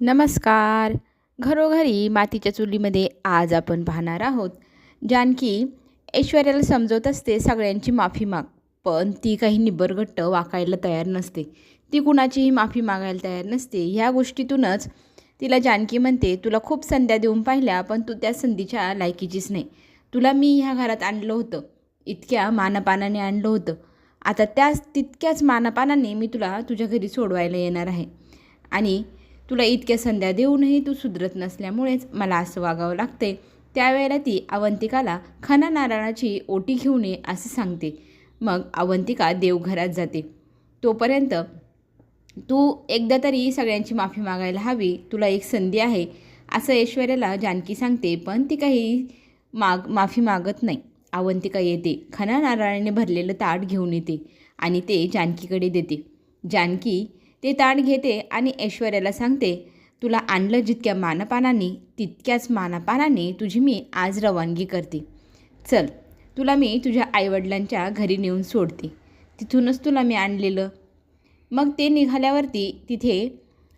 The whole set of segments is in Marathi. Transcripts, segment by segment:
नमस्कार. घरोघरी मातीच्या चुलीमध्ये आज आपण पाहणार आहोत. जानकी ऐश्वर्याला समजवत असते सगळ्यांची माफी माग पण ती काही निबरघट्ट वाकायला तयार नसते. ती कुणाचीही माफी मागायला तयार नसते. ह्या गोष्टीतूनच तिला जानकी म्हणते तुला खूप संध्या देऊन पाहिल्या पण तू त्या संधीच्या लायकीचीच नाही. तुला मी ह्या घरात आणलं होतं. इतक्या मानापानाने आणलं होतं. आता त्याच तितक्याच मानापानाने मी तुला तुझ्या घरी सोडवायला येणार आहे. आणि तुला इतक्या संध्या देऊनही तू सुधरत नसल्यामुळेच मला असं वागावं लागते त्यावेळेला ती अवंतिकाला खना नारायणाची ओटी घेऊन ये असं सांगते. मग अवंतिका देवघरात जाते. तोपर्यंत तू एकदा तरी सगळ्यांची माफी मागायला हवी. तुला एक संधी आहे. असं ऐश्वर्याला जानकी सांगते पण ती काही माग माफी मागत नाही. अवंतिका येते. खना नारळाने भरलेलं ताट घेऊन येते आणि ते जानकीकडे देते. जानकी ते ताट घेते आणि ऐश्वर्याला सांगते तुला आणलं जितक्या मानपानाने तितक्याच मानपानाने तुझी मी आज रवानगी करते. चल तुला मी तुझ्या आईवडिलांच्या घरी नेऊन सोडते. तिथूनच तुला मी आणलेलं. मग ते निघाल्यावरती तिथे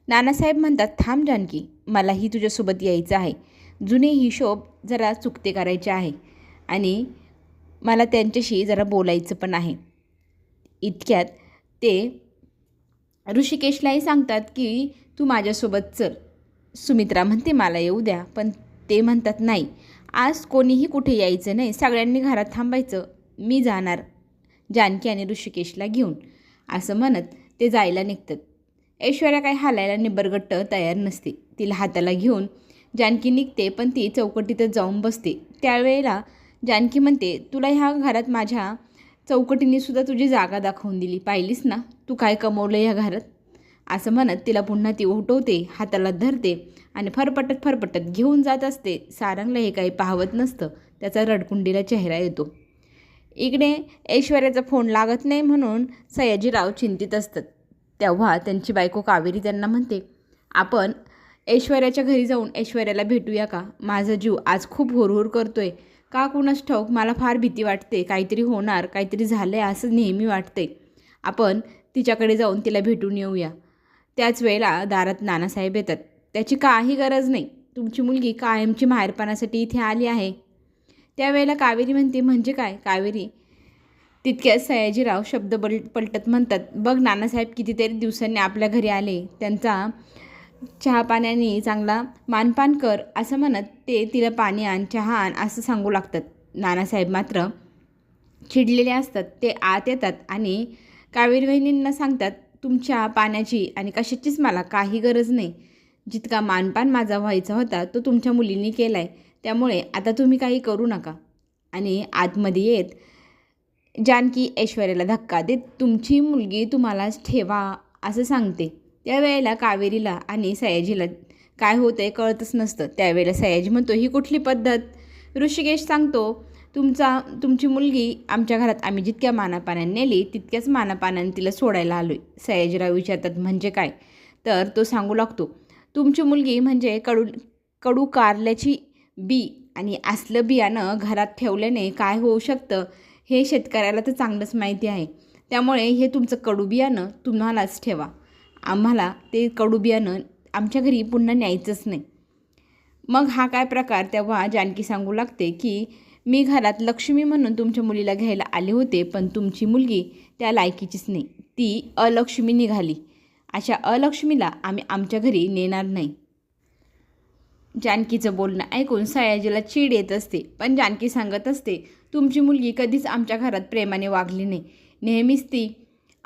नानासाहेब म्हणतात थांब जानकी मलाही तुझ्यासोबत यायचं आहे. जुने हिशोब जरा चुकते करायचे आहे आणि मला त्यांच्याशी जरा बोलायचं पण आहे. इतक्यात ते ऋषिकेशलाही सांगतात की तू माझ्यासोबत चल. सुमित्रा म्हणते मला येऊ द्या. पण ते म्हणतात नाही. आज कोणीही कुठे यायचं नाही. सगळ्यांनी घरात थांबायचं. मी जाणार. जानकी आणि ऋषिकेशला घेऊन. असं म्हणत ते जायला निघतात. ऐश्वर्या काही हालायला निबरगट्ट तयार नसते. तिला हाताला घेऊन जानकी निघते पण ती चौकटीतच जाऊन बसते. त्यावेळेला जानकी म्हणते तुला ह्या घरात माझ्या चौकटीने सुद्धा तुझी जागा दाखवून दिली. पाहिलीस ना? तू काय कमवलं या घरात? असं म्हणत तिला पुन्हा ती उठवते हाताला धरते आणि फरपटत फरपटत घेऊन जात असते. सारंगला हे काही पाहवत नसतं. त्याचा रडकुंडीला चेहरा येतो. इकडे ऐश्वर्याचा फोन लागत नाही म्हणून सयाजीराव चिंतित असतात. तेव्हा त्यांची बायको कावेरी त्यांना म्हणते आपण ऐश्वर्याच्या घरी जाऊन ऐश्वर्याला भेटूया का? माझा जीव आज खूप हुरहुर करतोय. का कुणास ठाऊक? मला फार भीती वाटते. काहीतरी होणार काहीतरी झालं आहे असं नेहमी वाटते आपण तिच्याकडे जाऊन तिला भेटून येऊया. त्याच वेळेला दारात नानासाहेब येतात. त्याची काही गरज नाही. तुमची मुलगी कायमची माहेरपणासाठी इथे आली आहे. त्यावेळेला कावेरी म्हणते म्हणजे काय? कावेरी तितक्याच सयाजीराव शब्द बल पलटत म्हणतात बघ नानासाहेब कितीतरी दिवसांनी आपल्या घरी आले. त्यांचा चहा पाण्याने चांगला मानपान कर असं म्हणत ते तिला पाणी आण चहा आण असं सांगू लागतात. नानासाहेब मात्र चिडलेले असतात. ते आत येतात आणि कावेरी वहिनींना सांगतात तुमच्या पाण्याची आणि कशाचीच मला काही गरज नाही. जितका मानपान माझा व्हायचा होता तो तुमच्या मुलींनी केला आहे त्यामुळे आता तुम्ही काही करू नका. आणि आतमध्ये येत जानकी ऐश्वर्याला धक्का देत तुमची मुलगी तुम्हालाच ठेवा असं सांगते. त्यावेळेला कावेरीला आणि सयाजीला काय होतं आहे कळतच नसतं. त्यावेळेला सयाजी म्हणतो ही कुठली पद्धत? ऋषिकेश सांगतो तुमचा तुमची मुलगी आमच्या घरात आम्ही जितक्या मानापानाने नेली तितक्याच मानापानाने तिला सोडायला आलो आहे सयाजीराव विचारतात म्हणजे काय? तर तो सांगू लागतो तुमची मुलगी म्हणजे कडू कडू कारल्याची बी आणि असलं बियाणं घरात ठेवल्याने काय होऊ शकतं हे शेतकऱ्याला तर चांगलंच माहिती आहे. त्यामुळे हे तुमचं कडू बियाणं तुम्हालाच ठेवा. आम्हाला ते कडू बियाणं आमच्या घरी पुन्हा न्यायचंच नाही. मग हा काय प्रकार? तेव्हा जानकी सांगू लागते की मी घरात लक्ष्मी म्हणून तुमच्या मुलीला घ्यायला आले होते पण तुमची मुलगी त्या लायकीचीच नाही. ती अलक्ष्मी निघाली. अशा अलक्ष्मीला आम्ही आमच्या घरी नेणार नाही. जानकीचं बोलणं ऐकून सयाजीला चीड येत असते पण जानकी सांगत असते तुमची मुलगी कधीच आमच्या घरात प्रेमाने वागली नाही. नेहमीच ती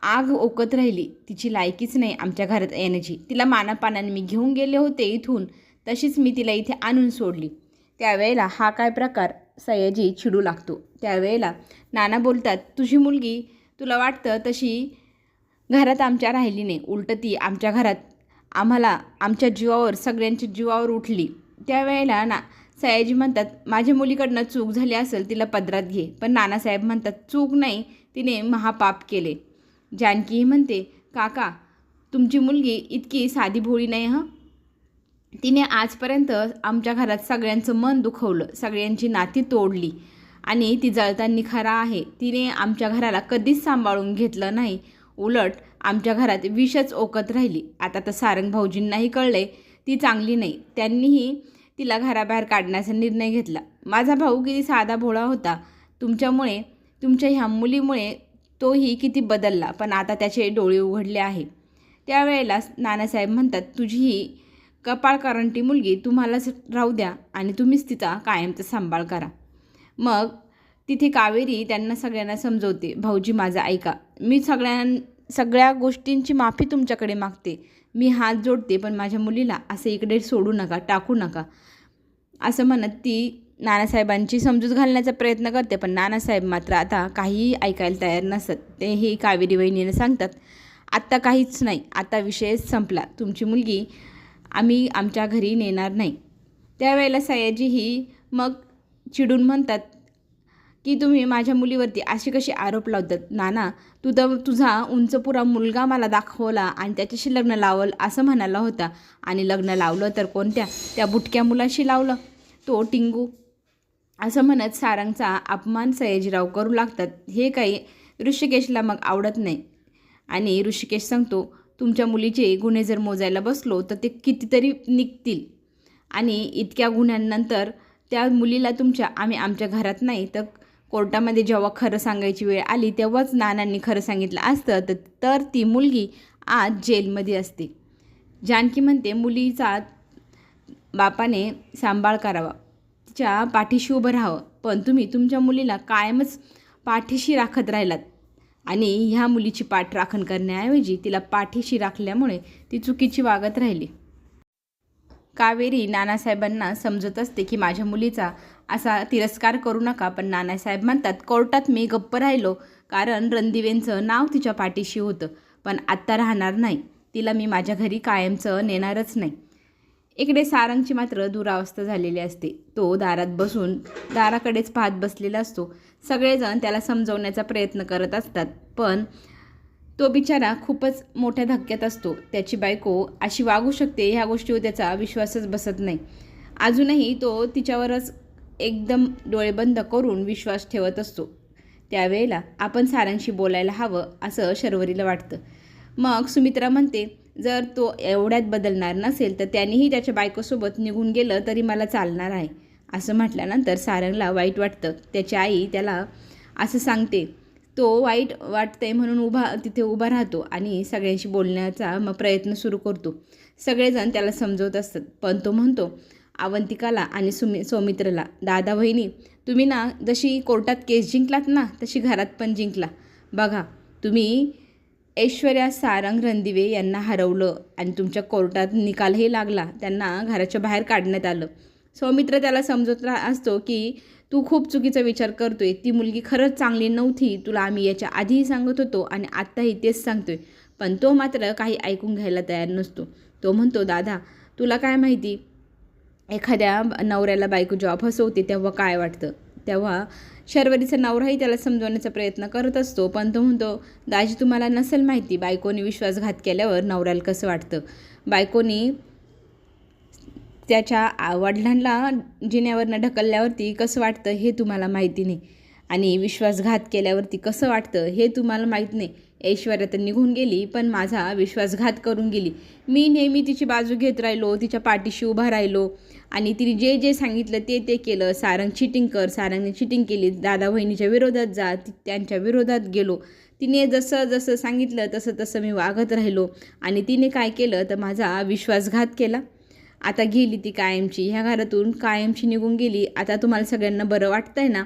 आग ओकत राहिली. तिची लायकीच नाही आमच्या घरात येण्याची. तिला मानापानाने मी घेऊन गेले होते इथून. तशीच मी तिला इथे आणून सोडली. त्यावेळेला हा काय प्रकार सयाजी चिडू लागतो. त्यावेळेला नाना बोलतात तुझी मुलगी तुला वाटतं तशी घरात आमच्या राहिली नाही. उलटं ती आमच्या घरात आम्हाला आमच्या जीवावर सगळ्यांच्या जीवावर उठली. त्यावेळेला ना सयाजी म्हणतात माझ्या मुलीकडनं चूक झाली असेल तिला पदरात घे. पण नानासाहेब म्हणतात चूक नाही तिने महापाप केले. जानकीही म्हणते काका तुमची मुलगी इतकी साधी भोळी नाही हं? तिने आजपर्यंत आमच्या घरात सगळ्यांचं मन दुखवलं सगळ्यांची नाती तोडली आणि ती जळताना खरा आहे. तिने आमच्या घराला कधीच सांभाळून घेतलं नाही. उलट आमच्या घरात विषच ओकत राहिली. आता तर सारंग भाऊजींनाही कळले ती चांगली नाही. त्यांनीही तिला घराबाहेर काढण्याचा निर्णय घेतला. माझा भाऊ किती साधा भोळा होता. तुमच्यामुळे तुमच्या ह्या मुलीमुळे तोही किती बदलला पण आता त्याचे डोळे उघडले आहे. त्यावेळेला नानासाहेब म्हणतात तुझी ही कपाळकरंटी मुलगी तुम्हालाच राहू द्या आणि तुम्हीच तिचा कायमचा सांभाळ करा. मग तिथे कावेरी त्यांना सगळ्यांना समजवते भाऊजी माझा ऐका मी सगळ्यां सगळ्या गोष्टींची माफी तुमच्याकडे मागते. मी हात जोडते पण माझ्या मुलीला असं इकडे सोडू नका टाकू नका. असं म्हणत ती नानासाहेबांची समजूत घालण्याचा प्रयत्न करते पण नानासाहेब मात्र आता काहीही ऐकायला तयार नसत. ते हे कावेरी वहिनीने सांगतात आत्ता काहीच नाही आता विषय संपला. तुमची मुलगी आम्ही आमच्या घरी नेणार नाही. त्यावेळेला सयाजी ही मग चिडून म्हणतात की तुम्ही माझ्या मुलीवरती अशी कशी आरोप लावतात? नाना तू तर तुझा उंचपुरा मुलगा मला दाखवला आणि त्याच्याशी लग्न लावल असं म्हणाला होता. आणि लग्न लावलं तर कोणत्या? त्या बुटक्या मुलाशी लावलं. तो टिंगू. असं म्हणत सारंगचा अपमान सयाजीराव करू लागतात. हे काही ऋषिकेशला मग आवडत नाही. आणि ऋषिकेश सांगतो तुमच्या मुलीचे गुन्हे जर मोजायला बसलो तर ते कितीतरी निघतील. आणि इतक्या गुन्ह्यांनंतर त्या मुलीला तुमच्या आम्ही आमच्या घरात नाही तर कोर्टामध्ये जेव्हा खरं सांगायची वेळ आली तेव्हाच नानांनी खरं सांगितलं असतं तर तर ती मुलगी आज जेलमध्ये असते. जानकी म्हणते मुलीचा बापाने सांभाळ करावा तिच्या पाठीशी उभं राहावं पण तुम्ही तुमच्या मुलीला कायमच पाठीशी राखत राहिलात. आणि ह्या मुलीची पाठ राखण करण्याऐवजी तिला पाठीशी राखल्यामुळे ती चुकीची वागत राहिली. कावेरी नानासाहेबांना समजत असते की माझ्या मुलीचा असा तिरस्कार करू नका पण नानासाहेब म्हणतात कोर्टात मी गप्प राहिलो कारण रणदिवेंचं नाव तिच्या पाठीशी होतं पण आत्ता राहणार नाही. तिला मी माझ्या घरी कायमचं नेणारच नाही. इकडे सारंगची मात्र दुरावस्था झालेली असते. तो दारात बसून दाराकडेच पाहत बसलेला असतो. सगळेजण त्याला समजवण्याचा प्रयत्न करत असतात. पण तो बिचारा खूपच मोठ्या धक्क्यात असतो. त्याची बायको अशी वागू शकते ह्या गोष्टीवर त्याचा विश्वासच बसत नाही. अजूनही तो तिच्यावरच एकदम डोळेबंद करून विश्वास ठेवत असतो. त्यावेळेला आपण सारांशी बोलायला हवं असं शर्वरीला वाटतं. मग सुमित्रा म्हणते जर तो एवढ्यात बदलणार नसेल तर त्यांनीही त्याच्या बायकोसोबत निघून गेलं तरी मला चालणार आहे. असं म्हटल्यानंतर सारंगला वाईट वाटतं. त्याची आई त्याला असं सांगते तो वाईट वाटतंय म्हणून उभा तिथे उभा राहतो आणि सगळ्यांशी बोलण्याचा मग प्रयत्न सुरू करतो. सगळेजण त्याला समजवत असतात. पण तो म्हणतो अवंतिकाला आणि सुमि सौमित्रला दादा बहिणी तुम्ही ना जशी कोर्टात केस जिंकलात ना तशी घरात पण जिंकला. बघा तुम्ही ऐश्वर्या सारंग रणदिवे यांना हरवलं आणि तुमच्या कोर्टात निकालही लागला. त्यांना घराच्या बाहेर काढण्यात आलं. सौमित्र त्याला समजत रा असतो की तू खूप चुकीचा विचार करतोय. ती मुलगी खरंच चांगली नव्हती. तुला आम्ही याच्या आधीही सांगत होतो आणि आत्ताही तेच सांगतोय. पण तो मात्र काही ऐकून घ्यायला तयार नसतो. तो म्हणतो दादा तुला काय माहिती? एखाद्या नवऱ्याला बायको जेव्हा फसवते तेव्हा काय वाटतं? तेव्हा शर्वरीचा नवराही त्याला समजवण्याचा प्रयत्न करत असतो. पण तो म्हणतो दाजी तुम्हाला नसेल माहिती बायकोनी विश्वासघात केल्यावर नवऱ्याला कसं वाटतं? बायकोनी त्याच्या वडिलांना जिन्यावरनं ढकलल्यावरती कसं वाटतं हे तुम्हाला माहिती नाही. आणि विश्वासघात केल्यावरती कसं वाटतं हे तुम्हाला माहीत नाही. ऐश्वर्या तर निघून गेली पण माझा विश्वासघात करून गेली. मी नेहमी तिची बाजू घेत राहिलो तिच्या पाठीशी उभा राहिलो आणि तिने जे जे सांगितलं ते ते केलं. सारंग चिटिंग कर सारंगने चिटिंग केली. दादा बहिणीच्या विरोधात जा ती त्यांच्या विरोधात गेलो. तिने जसं जसं सांगितलं तसं तसं मी वागत राहिलो आणि तिने काय केलं तर माझा विश्वासघात केला. आता गेली ती कायमची. ह्या घरातून कायमची निघून गेली. आता तुम्हाला सगळ्यांना बरं वाटतंय ना?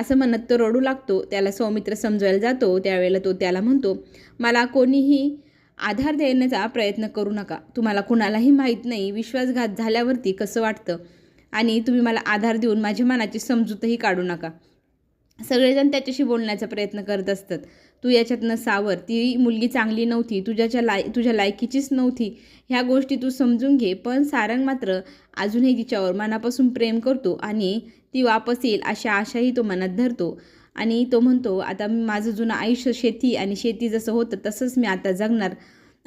असं म्हणत तो रडू लागतो. त्याला सौमित्र समजवायला जातो. त्यावेळेला तो त्याला म्हणतो मला कोणीही आधार देण्याचा प्रयत्न करू नका. तुम्हाला कुणालाही माहीत नाही विश्वासघात झाल्यावरती कसं वाटतं. आणि तुम्ही मला आधार देऊन माझ्या मनाची समजूतही काढू नका. सगळेजण त्याच्याशी बोलण्याचा प्रयत्न करत असतात. तू याच्यातनं सावर. ती मुलगी चांगली नव्हती. तुझ्याच्या लाय तुझ्या लायकीचीच नव्हती. ह्या गोष्टी तू समजून घे पण सारंग मात्र अजूनही तिच्यावर मनापासून प्रेम करतो आणि ती वापस येईल अशा आशाही तो मनात धरतो. आणि तो म्हणतो आता मी माझं जुनं आयुष्य शेती आणि शेती जसं होतं तसंच मी आता जगणार.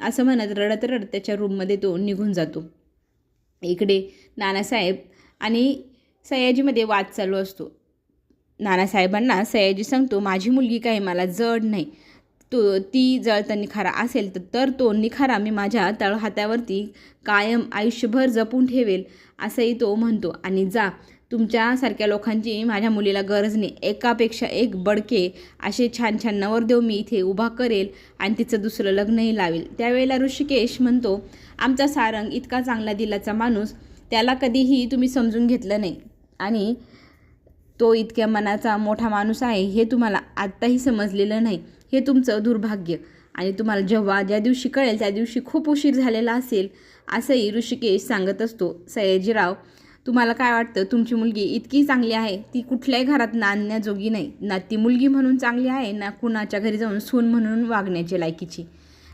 असं म्हणत रडत रडत त्याच्या रूममध्ये तो निघून जातो. इकडे नानासाहेब आणि सयाजीमध्ये वाद चालू असतो. नानासाहेबांना सयाजी सांगतो माझी मुलगी काही मला जड नाही. तो ती जळता निखारा असेल तर तर तो निखारा मी माझ्या तळहातावरती कायम आयुष्यभर जपून ठेवेल असंही तो म्हणतो. आणि जा तुमच्यासारख्या लोकांची माझ्या मुलीला गरज नाही. एकापेक्षा एक बडके असे छान छान नवरदेव मी इथे उभा करेल आणि तिचं दुसरं लग्नही लावेल. त्यावेळेला ऋषिकेश म्हणतो आमचा सारंग इतका चांगला दिलाचा माणूस त्याला कधीही तुम्ही समजून घेतलं नाही. आणि तो इतक्या मनाचा मोठा माणूस आहे हे तुम्हाला आत्ताही समजलेलं नाही. हे तुमचं दुर्भाग्य. आणि तुम्हाला जेव्हा ज्या दिवशी कळेल त्या दिवशी खूप उशीर झालेला असेल असंही ऋषिकेश सांगत असतो. सयाजीराव तुम्हाला काय वाटतं? तुमची मुलगी इतकी चांगली आहे ती कुठल्याही घरात नांदण्याजोगी नाही. ना ती मुलगी म्हणून चांगली आहे ना कुणाच्या घरी जाऊन सून म्हणून वागण्याची लायकीची.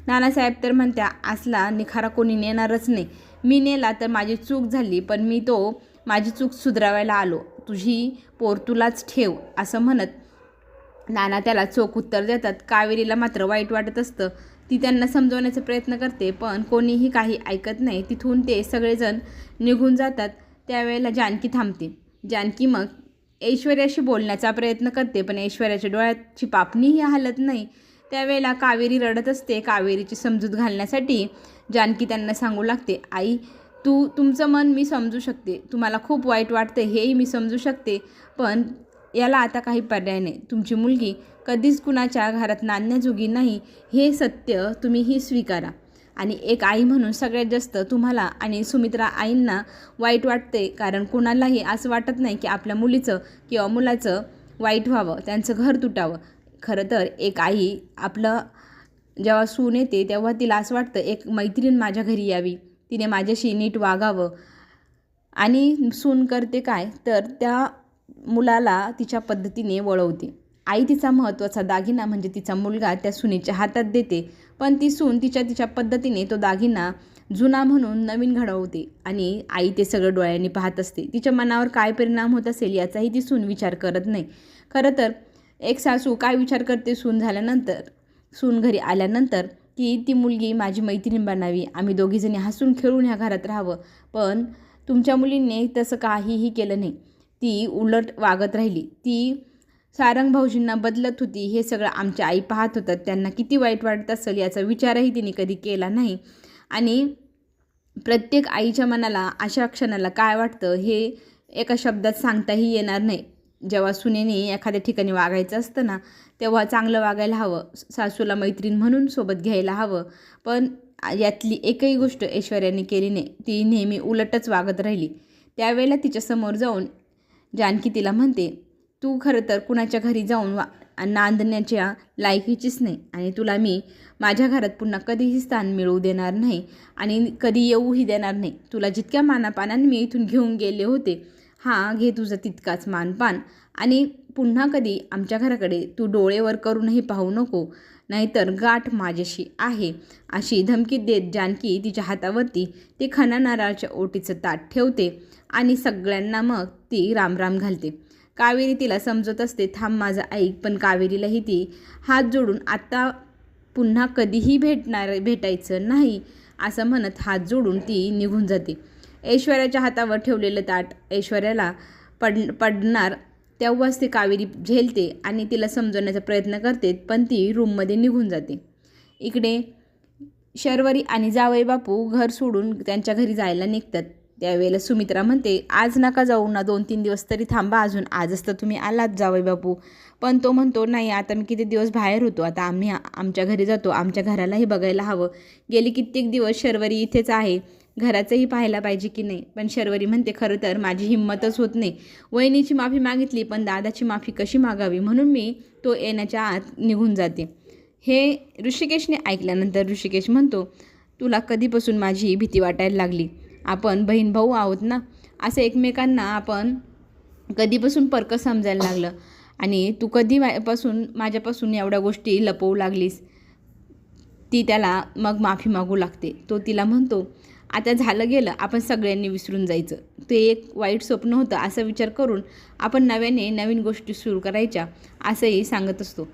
नानासाहेब तर म्हणत्या असला निखारा कोणी नेणारच नाही. मी नेला तर माझी चूक झाली पण मी तो माझी चूक सुधारायला आलो. तुझी पोर तुलाच ठेव असं म्हणत नाना त्याला चोख उत्तर देतात. कावेरीला मात्र वाईट वाटत असतं. ती त्यांना समजवण्याचा प्रयत्न करते पण कोणीही काही ऐकत नाही. तिथून ते सगळेजण निघून जातात. त्यावेळेला जानकी थांबते. जानकी मग ऐश्वर्याशी बोलण्याचा प्रयत्न करते पण ऐश्वर्याच्या डोळ्याची पापणीही हलत नाही. त्यावेळेला कावेरी रडत असते. कावेरीची समजूत घालण्यासाठी जानकी त्यांना सांगू लागते आई तू तुमचं मन मी समजू शकते. तुम्हाला खूप वाईट वाटतं हेही मी समजू शकते. पण याला आता काही पर्याय नाही. तुमची मुलगी कधीच कुणाच्या घरात नांदण्याजोगी नाही हे सत्य तुम्हीही स्वीकारा. आणि एक आई म्हणून सगळ्यात जास्त तुम्हाला आणि सुमित्रा आईंना वाईट वाटते कारण कुणालाही असं वाटत नाही की आपल्या मुलीचं किंवा मुलाचं वाईट व्हावं त्यांचं घर तुटावं. खरं तर एक आई आपलं जेव्हा सून येते तेव्हा तिला असं वाटतं एक मैत्रीण माझ्या घरी यावी. तिने माझ्याशी नीट वागावं. आणि सून करते काय? तर त्या मुलाला तिच्या पद्धतीने वळवते. आई तिचा महत्त्वाचा दागिना म्हणजे तिचा मुलगा त्या सुनेच्या हातात देते. पण ती सून तिच्या तिच्या पद्धतीने तो दागिना जुना म्हणून नवीन घडवते आणि आई ते सगळं डोळ्यांनी पाहत असते. तिच्या मनावर काय परिणाम होत असेल याचाही ती सून विचार करत नाही. खरं तर एक सासू काय विचार करते सून झाल्यानंतर? सून घरी आल्यानंतर की ती मुलगी माझी मैत्रीण बनावी आम्ही दोघीजणी हसून खेळून ह्या घरात राहावं. पण तुमच्या मुलींनी तसं काहीही केलं नाही. ती उलट वागत राहिली. ती सारंग भाऊजींना बदलत होती. हे सगळं आमच्या आई पाहत होतात. त्यांना किती वाईट वाटत असेल याचा विचारही तिने कधी केला नाही. आणि प्रत्येक आईच्या मनाला अशा क्षणाला काय वाटतं हे एका शब्दात सांगताही येणार नाही. जेव्हा सुनेने एखाद्या ठिकाणी वागायचं असतं ना तेव्हा चांगलं वागायला हवं. सासूला मैत्रीण म्हणून सोबत घ्यायला हवं. पण यातली एकही गोष्ट ऐश्वर्याने केली नाही. ती नेहमी उलटच वागत राहिली. त्यावेळेला तिच्यासमोर जाऊन जानकी तिला म्हणते तू खरं तर कुणाच्या घरी जाऊन वा नांदण्याच्या लायकीचीच नाही आणि तुला मी माझ्या घरात पुन्हा कधीही स्थान मिळवू देणार नाही आणि कधी येऊही देणार नाही. तुला जितक्या मानापानाने मी इथून घेऊन गेले होते हा घे तुझा तितकाच मानपान आणि पुन्हा कधी आमच्या घराकडे तू डोळेवर करूनही पाहू नको नाहीतर गाठ माझ्याशी आहे. अशी धमकी देत जानकी तिच्या हातावरती ते खना नारळाच्या ओटीचं ताट ठेवते आणि सगळ्यांना मग ती रामराम घालते. कावेरी तिला समजत असते थांब माझं ऐक पण कावेरीलाही ती हात जोडून आत्ता पुन्हा कधीही भेटणार भेटायचं नाही असं म्हणत हात जोडून ती निघून जाते. ऐश्वर्याच्या हातावर ठेवलेलं ताट ऐश्वर्याला पड पडणार तेव्हाच ती कावेरी झेलते आणि तिला समजवण्याचा प्रयत्न करते पण ती रूममध्ये निघून जाते. इकडे शर्वरी आणि जावई बापू घर सोडून त्यांच्या घरी जायला निघतात. त्यावेळेला सुमित्रा म्हणते आज नका जाऊ ना दोन तीन दिवस तरी थांबा अजून आजच तर तुम्ही आलात जावई बापू. पण तो म्हणतो नाही आता मी किती दिवस बाहेर होतो आता आम्ही आमच्या घरी जातो आमच्या घरालाही बघायला हवं. गेले कित्येक दिवस शर्वरी इथेच आहे. घराचंही पाहायला पाहिजे की नाही. पण शर्वरी म्हणते खरं तर माझी हिंमतच होत नाही. वहिनीची माफी मागितली पण दादाची माफी कशी मागावी? म्हणून मी तो येण्याच्या आत निघून जाते. हे ऋषिकेशने ऐकल्यानंतर ऋषिकेश म्हणतो तुला कधीपासून माझी भीती वाटायला लागली? आपण बहीण भाऊ आहोत ना? असं एकमेकांना आपण कधीपासून परकं समजायला लागलं? आणि तू कधी पासून माझ्यापासून एवढ्या गोष्टी लपवू लागलीस? ती त्याला मग माफी मागू लागते. तो तिला म्हणतो आता झालं गेलं आपण सगळ्यांनी विसरून जायचं. ते एक वाईट स्वप्न होतं असा विचार करून आपण नव्याने नवीन गोष्टी सुरू करायच्या असंही सांगत असतो.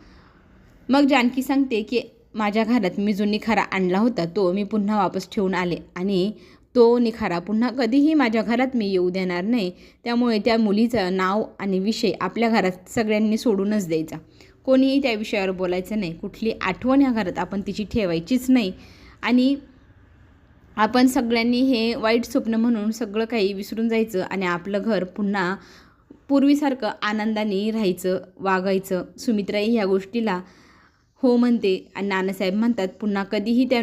मग जानकी सांगते की माझ्या घरात मी जो निखारा आणला होता तो मी पुन्हा वापस ठेवून आले आणि तो निखारा पुन्हा कधीही माझ्या घरात मी येऊ देणार नाही. त्यामुळे त्या मुलीचं नाव आणि विषय आपल्या घरात सगळ्यांनी सोडूनच द्यायचा. कोणीही त्या विषयावर बोलायचं नाही. कुठली आठवण ह्या घरात आपण तिची ठेवायचीच नाही. आणि आपण सगळ्यांनी हे वाईट स्वप्न म्हणून सगळं काही विसरून जायचं आणि आपलं घर पुन्हा पूर्वीसारखं आनंदाने राहायचं वागायचं. सुमित्राई ह्या गोष्टीला हो म्हणते आणि नानासाहेब म्हणतात पुन्हा कधीही त्या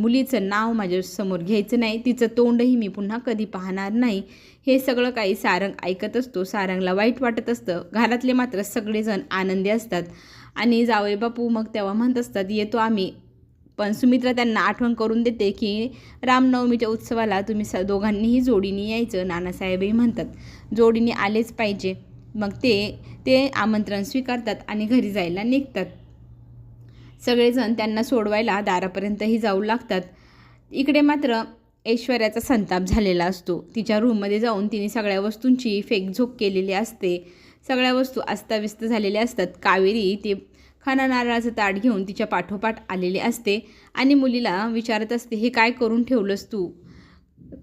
मुलीचं नाव माझ्यासमोर घ्यायचं नाही तिचं तोंडही मी पुन्हा कधी पाहणार नाही. हे सगळं काही सारंग ऐकत असतो. सारंगला वाईट वाटत असतं. घरातले मात्र सगळेजण आनंदी असतात. आणि जावई बापू मग तेव्हा म्हणत असतात येतो आम्ही. पण सुमित्रा त्यांना आठवण करून देते की रामनवमीच्या उत्सवाला तुम्ही स दोघांनीही जोडीने यायचं नानासाहेबही म्हणतात. जोडीने आलेच पाहिजे. मग ते ते आमंत्रण स्वीकारतात आणि घरी जायला निघतात. सगळेजण त्यांना सोडवायला दारापर्यंतही जाऊ लागतात. इकडे मात्र ऐश्वर्याचा संताप झालेला असतो. तिच्या रूममध्ये जाऊन तिने सगळ्या वस्तूंची फेकझोक केलेली असते. सगळ्या वस्तू अस्ताव्यस्त झालेल्या असतात. कावेरी ते हना नारळाचं ताट घेऊन तिच्या पाठोपाठ आलेली असते आणि मुलीला विचारत असते हे काय करून ठेवलंस तू?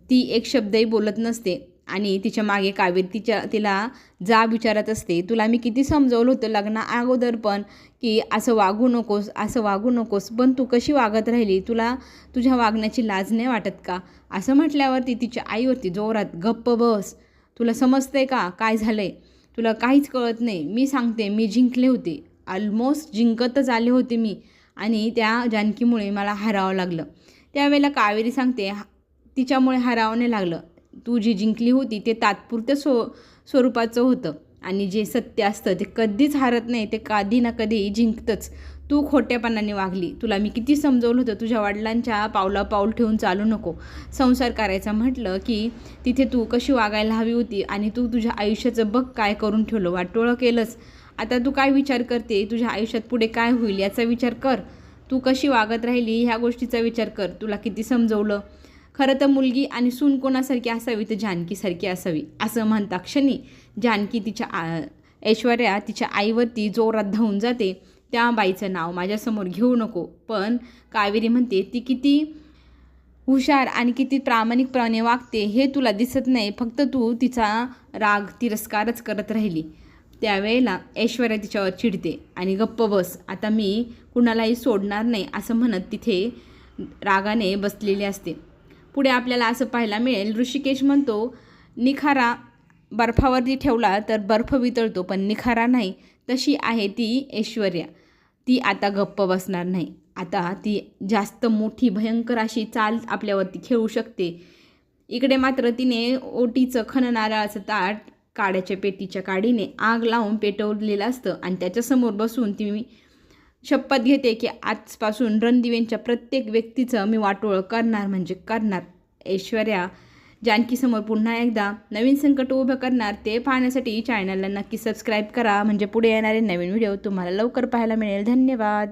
ती एक शब्दही बोलत नसते आणि तिच्यामागे कावेरी तिच्या तिला जाब विचारत असते तुला मी किती समजवलं होतं लग्ना अगोदर पण की असं वागू नकोस असं वागू नकोस पण तू कशी वागत राहिली? तुला तुझ्या वागण्याची लाज नाही वाटत का? असं म्हटल्यावरती तिच्या आईवरती जोरात गप्प बस तुला समजतंय का? काय झालं आहे तुला काहीच कळत नाही. मी सांगते मी जिंकले होते. ऑलमोस्ट जिंकतच आले होते मी. आणि त्या जानकीमुळे मला हरावं लागलं. त्यावेळेला कावेरी सांगते "हा- तिच्यामुळे हरावं नाही लागलं. तू जी जिंकली होती ते तात्पुरत्या स्व स्वरूपाचं होतं. आणि जे सत्य असतं ते कधीच हरत नाही ते कधी ना कधी जिंकतंच. तू खोट्यापणाने वागली. तुला मी किती समजवलं होतं तुझ्या वडिलांच्या पावला पाऊल ठेवून चालू नको. संसार करायचा म्हटलं की तिथे तू कशी वागायला हवी होती? आणि तू तुझ्या आयुष्याचं बघ काय करून ठेवलं. वाटोळं केलंच आता तू काय विचार करते? तुझ्या आयुष्यात पुढे काय होईल याचा विचार कर. तू कशी वागत राहिली ह्या गोष्टीचा विचार कर. तुला किती समजवलं. खरं तर मुलगी आणि सून कोणासारखी असावी तर जानकीसारखी असावी असं म्हणता क्षणी जानकी तिच्या आ ऐश्वर्या तिच्या आईवरती जोरात धावून जाते. त्या बाईचं नाव माझ्यासमोर घेऊ नको. पण कावेरी म्हणते ती किती हुशार आणि किती प्रामाणिकपणे वागते हे तुला दिसत नाही. फक्त तू तिचा राग तिरस्कारच करत राहिली. त्यावेळेला ऐश्वर्या तिच्यावर चिडते आणि गप्प बस आता मी कुणालाही सोडणार नाही असं म्हणत तिथे रागाने बसलेली असते. पुढे आपल्याला असं पाहायला मिळेल ऋषिकेश म्हणतो निखारा बर्फावरती ठेवला तर बर्फ वितळतो पण निखारा नाही तशी आहे ती ऐश्वर्या. ती आता गप्प बसणार नाही. आता ती जास्त मोठी भयंकर अशी चाल आपल्यावरती खेळू शकते. इकडे मात्र तिने ओटीचं खणनारळाचं ताट काड्याच्या पेटीच्या काडीने आग लावून पेटवलेलं असतं आणि त्याच्यासमोर बसून ती मी शपथ घेते की आजपासून रणदिवेंच्या प्रत्येक व्यक्तीचं मी वाटोळ करणार म्हणजे करणार. ऐश्वर्या जानकीसमोर पुन्हा एकदा नवीन संकट उभं करणार ते पाहण्यासाठी चॅनलला नक्की सबस्क्राईब करा. म्हणजे पुढे येणारे नवीन व्हिडिओ तुम्हाला लवकर पाहायला मिळेल. धन्यवाद.